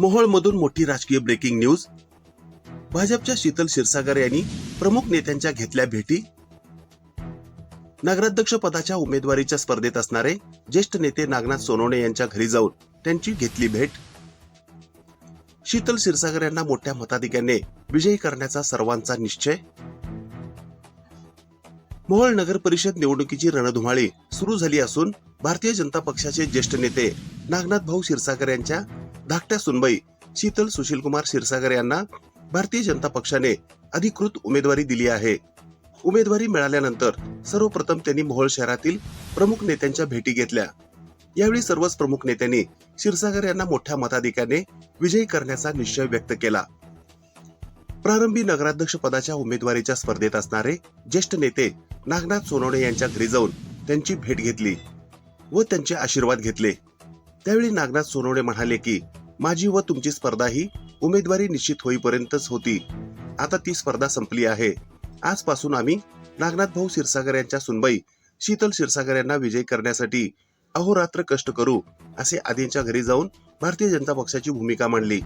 मोहोळमधून मोठी राजकीय breaking news भाजपच्या शीतल क्षीरसागर यांनी प्रमुख नेत्यांच्या घेतल्या भेटी. नगराध्यक्ष पदाच्या उमेदवारीच्या स्पर्धेत असणारे ज्येष्ठ नेते नागनाथ सोनवणे यांच्या घरी जाऊन त्यांची घेतली भेट. शीतल क्षीरसागर यांना मोठ्या मताधिक्याने विजयी करण्याचा सर्वांचा निश्चय. मोहोळ नगर परिषद निवडणुकीची रणधुमाळी सुरू झाली असून भारतीय जनता पक्षाचे ज्येष्ठ नेते नागनाथ भाऊ क्षीरसागर यांच्या धाकट्या सुनबाई शीतल सुशीलकुमार क्षीरसागर यांना भारतीय जनता पक्षाने अधिकृत उमेदवारी दिली आहे. उमेदवारी मिळाल्यानंतर सर्वप्रथम त्यांनी मोहोळ शहरातील प्रमुख नेत्यांच्या भेटी घेतल्या. यावेळी सर्वच प्रमुख नेत्यांनी क्षीरसागर यांना मोठ्या मताधिक्याने विजयी करण्याचा निश्चय व्यक्त केला. प्रारंभी नगराध्यक्ष पदाच्या उमेदवारीच्या स्पर्धेत असणारे ज्येष्ठ नेते नागनाथ सोनवणे यांच्या घरी जाऊन त्यांची भेट घेतली व त्यांचे आशीर्वाद घेतले. त्यावेळी नागनाथ सोनवणे म्हणाले की माझी व तुमची स्पर्धा ही उमेदवारी निश्चित होईपर्यंतच होती. आता ती स्पर्धा संपली आहे. आजपासून आम्ही नागनाथ भाऊ क्षीरसागर यांच्या सुनबाई शीतल क्षीरसागर यांना विजय करण्यासाठी अहोरात्र कष्ट करू असे आदींच्या घरी जाऊन भारतीय जनता पक्षाची भूमिका मांडली.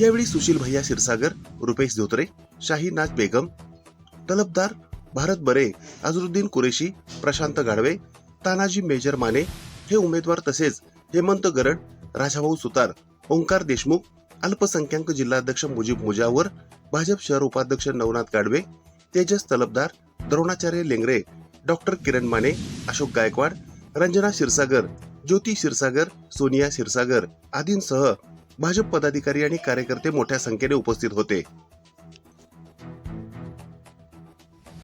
यावेळी सुशील भैया क्षीरसागर रुपेश धोत्रे शाही नाथ बेगम तलबदार भारत बरे अझरुद्दीन कुरेशी प्रशांत गाढवे तानाजी मेजर माने हे उमेदवार तसेच हेमंत गरड राजाभाऊ सुतार ओंकार देशमुख अल्पसंख्याक जिल्हाध्यक्ष मुजीब मुजावर भाजप शहर उपाध्यक्ष नवनाथ गाडवे तेजस तलबदार द्रोणाचार्य लेंगरे डॉक्टर किरण माने अशोक गायकवाड रंजना क्षीरसागर ज्योती क्षीरसागर सोनिया क्षीरसागर आदींसह भाजप पदाधिकारी आणि कार्यकर्ते मोठ्या संख्येने उपस्थित होते.